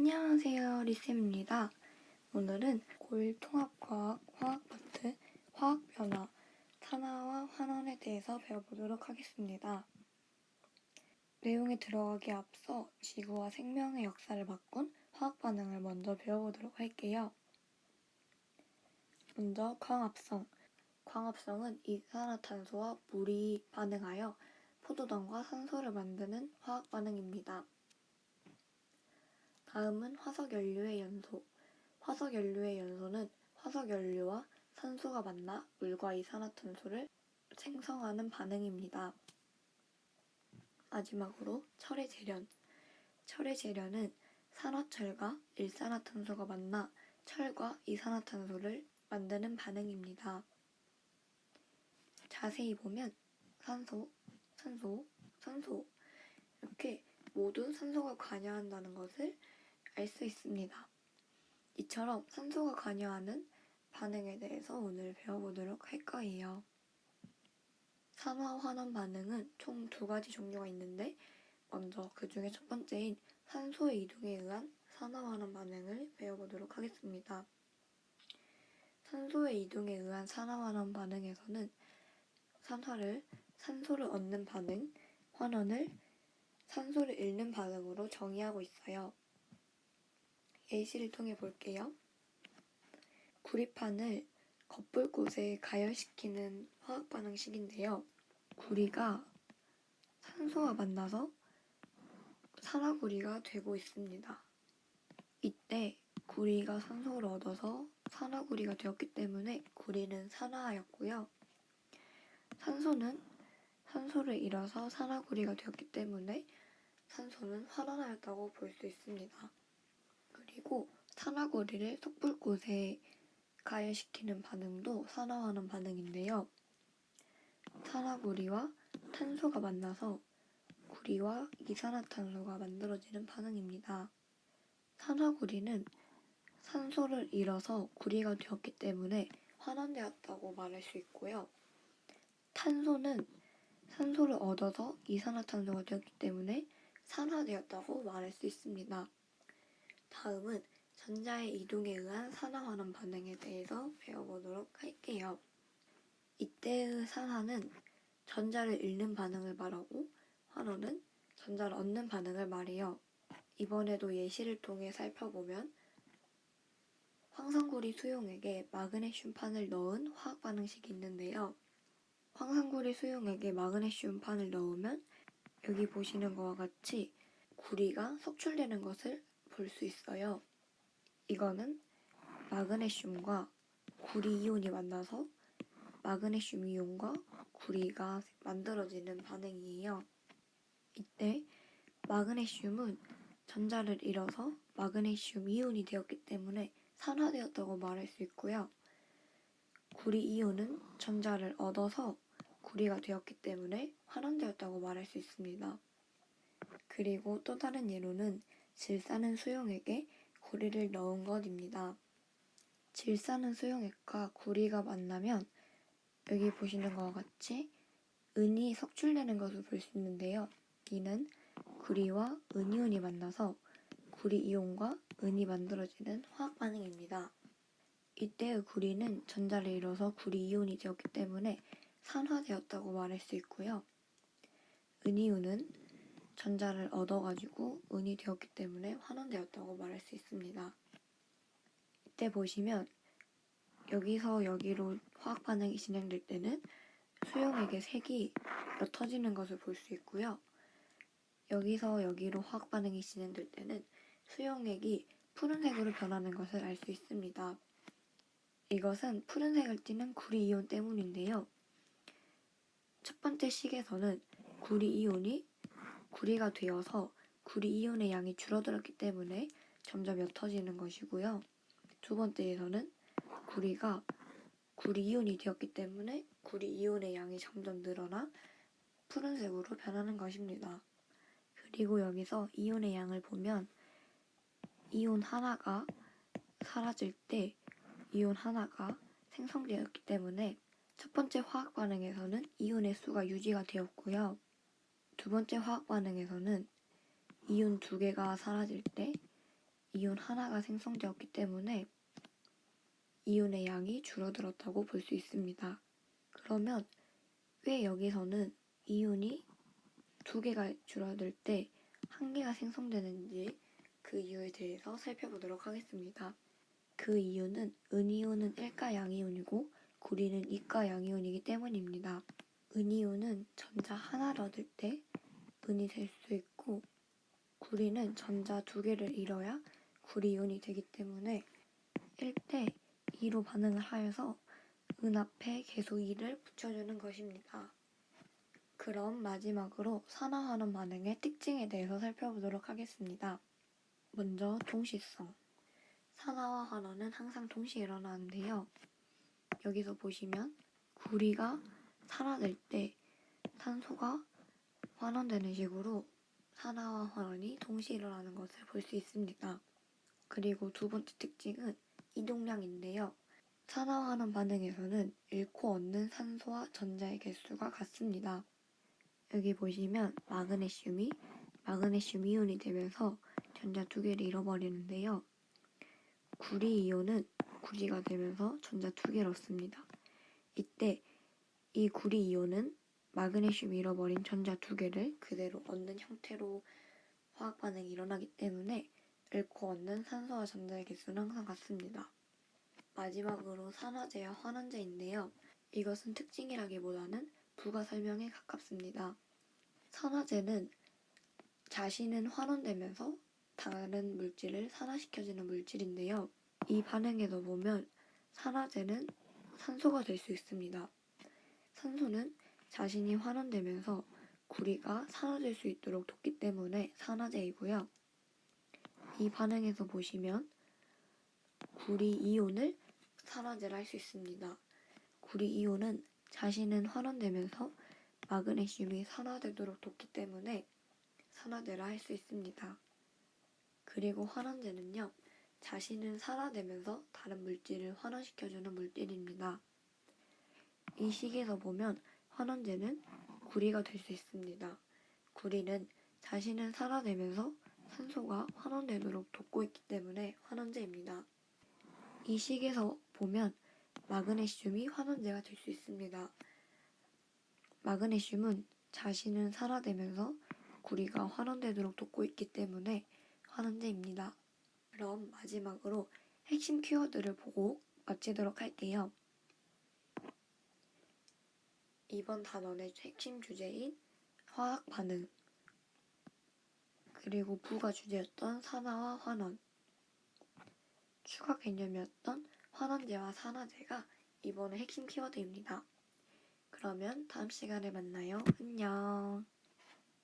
안녕하세요 리쌤입니다. 오늘은 고1 통합과학 화학 파트 화학 변화 산화와 환원에 대해서 배워보도록 하겠습니다. 내용에 들어가기 앞서 지구와 생명의 역사를 바꾼 화학 반응을 먼저 배워보도록 할게요. 먼저 광합성. 광합성은 이산화탄소와 물이 반응하여 포도당과 산소를 만드는 화학 반응입니다. 다음은 화석연료의 연소. 화석연료의 연소는 화석연료와 산소가 만나 물과 이산화탄소를 생성하는 반응입니다. 마지막으로 철의 재련. 철의 재련은 산화철과 일산화탄소가 만나 철과 이산화탄소를 만드는 반응입니다. 자세히 보면 산소, 산소, 산소 이렇게 모두 산소가 관여한다는 것을 알 수 있습니다. 이처럼 산소가 관여하는 반응에 대해서 오늘 배워보도록 할 거예요. 산화 환원 반응은 총 두 가지 종류가 있는데 먼저 그 중에 첫 번째인 산소의 이동에 의한 산화 환원 반응을 배워보도록 하겠습니다. 산소의 이동에 의한 산화 환원 반응에서는 산화를 산소를 얻는 반응, 환원을 산소를 잃는 반응으로 정의하고 있어요. 예시를 통해 볼게요. 구리판을 겉불꽃에 가열시키는 화학 반응식인데요. 구리가 산소와 만나서 산화구리가 되고 있습니다. 이때 구리가 산소를 얻어서 산화구리가 되었기 때문에 구리는 산화하였고요. 산소는 산소를 잃어서 산화구리가 되었기 때문에 산소는 환원하였다고 볼 수 있습니다. 그리고 산화구리를 속불꽃에 가열시키는 반응도 산화환원 반응인데요. 산화구리와 탄소가 만나서 구리와 이산화탄소가 만들어지는 반응입니다. 산화구리는 산소를 잃어서 구리가 되었기 때문에 환원되었다고 말할 수 있고요. 탄소는 산소를 얻어서 이산화탄소가 되었기 때문에 산화되었다고 말할 수 있습니다. 다음은 전자의 이동에 의한 산화환원 반응에 대해서 배워보도록 할게요. 이때의 산화는 전자를 잃는 반응을 말하고 환원은 전자를 얻는 반응을 말해요. 이번에도 예시를 통해 살펴보면 황산구리 수용액에 마그네슘 판을 넣은 화학 반응식이 있는데요. 황산구리 수용액에 마그네슘 판을 넣으면 여기 보시는 것과 같이 구리가 석출되는 것을 볼 수 있어요. 이거는 마그네슘과 구리 이온이 만나서 마그네슘 이온과 구리가 만들어지는 반응이에요. 이때 마그네슘은 전자를 잃어서 마그네슘 이온이 되었기 때문에 산화되었다고 말할 수 있고요. 구리 이온은 전자를 얻어서 구리가 되었기 때문에 환원되었다고 말할 수 있습니다. 그리고 또 다른 예로는 질산은 수용액에 구리를 넣은 것입니다. 질산은 수용액과 구리가 만나면 여기 보시는 것과 같이 은이 석출되는 것을 볼 수 있는데요. 이는 구리와 은이온이 만나서 구리 이온과 은이 만들어지는 화학 반응입니다. 이때의 구리는 전자를 잃어서 구리 이온이 되었기 때문에 산화되었다고 말할 수 있고요. 은이온은 전자를 얻어가지고 은이 되었기 때문에 환원되었다고 말할 수 있습니다. 이때 보시면 여기서 여기로 화학 반응이 진행될 때는 수용액의 색이 옅어지는 것을 볼 수 있고요. 여기서 여기로 화학 반응이 진행될 때는 수용액이 푸른색으로 변하는 것을 알 수 있습니다. 이것은 푸른색을 띠는 구리 이온 때문인데요. 첫 번째 식에서는 구리 이온이 구리가 되어서 구리 이온의 양이 줄어들었기 때문에 점점 옅어지는 것이고요. 두 번째에서는 구리가 구리 이온이 되었기 때문에 구리 이온의 양이 점점 늘어나 푸른색으로 변하는 것입니다. 그리고 여기서 이온의 양을 보면 이온 하나가 사라질 때 이온 하나가 생성되었기 때문에 첫 번째 화학 반응에서는 이온의 수가 유지가 되었고요. 두 번째 화학 반응에서는 이온 두 개가 사라질 때 이온 하나가 생성되었기 때문에 이온의 양이 줄어들었다고 볼 수 있습니다. 그러면 왜 여기서는 이온이 두 개가 줄어들 때 한 개가 생성되는지 그 이유에 대해서 살펴보도록 하겠습니다. 그 이유는 은이온은 1가 양이온이고 구리는 2가 양이온이기 때문입니다. 은이온은 전자 하나를 얻을 때 은이 될 수 있고 구리는 전자 두 개를 잃어야 구리이온이 되기 때문에 1대 2로 반응을 하여서 은 앞에 계속 2를 붙여주는 것입니다. 그럼 마지막으로 산화환원 반응의 특징에 대해서 살펴보도록 하겠습니다. 먼저 동시성. 산화와 환원은 항상 동시에 일어나는데요. 여기서 보시면 구리가 산화될 때 산소가 환원되는 식으로 산화와 환원이 동시에 일어나는 것을 볼 수 있습니다. 그리고 두 번째 특징은 이동량인데요. 산화환원 반응에서는 잃고 얻는 산소와 전자의 개수가 같습니다. 여기 보시면 마그네슘이 마그네슘 이온이 되면서 전자 두 개를 잃어버리는데요. 구리 이온은 구리가 되면서 전자 두 개를 얻습니다. 이때 이 구리 이온은 마그네슘이 잃어버린 전자 두 개를 그대로 얻는 형태로 화학 반응이 일어나기 때문에 잃고 얻는 산소와 전자의 개수는 항상 같습니다. 마지막으로 산화제와 환원제인데요. 이것은 특징이라기보다는 부가 설명에 가깝습니다. 산화제는 자신은 환원되면서 다른 물질을 산화시켜주는 물질인데요. 이 반응에서 보면 산화제는 산소가 될 수 있습니다. 산소는 자신이 환원되면서 구리가 산화될 수 있도록 돕기 때문에 산화제이고요. 이 반응에서 보시면 구리 이온을 산화제를 할 수 있습니다. 구리 이온은 자신은 환원되면서 마그네슘이 산화되도록 돕기 때문에 산화제를 할 수 있습니다. 그리고 환원제는요, 자신은 산화되면서 다른 물질을 환원시켜주는 물질입니다. 이 식에서 보면 환원제는 구리가 될 수 있습니다. 구리는 자신은 산화되면서 산소가 환원되도록 돕고 있기 때문에 환원제입니다. 이 식에서 보면 마그네슘이 환원제가 될 수 있습니다. 마그네슘은 자신은 산화되면서 구리가 환원되도록 돕고 있기 때문에 환원제입니다. 그럼 마지막으로 핵심 키워드를 보고 마치도록 할게요. 이번 단원의 핵심 주제인 화학 반응 그리고 부가 주제였던 산화와 환원 추가 개념이었던 환원제와 산화제가 이번의 핵심 키워드입니다. 그러면 다음 시간에 만나요. 안녕.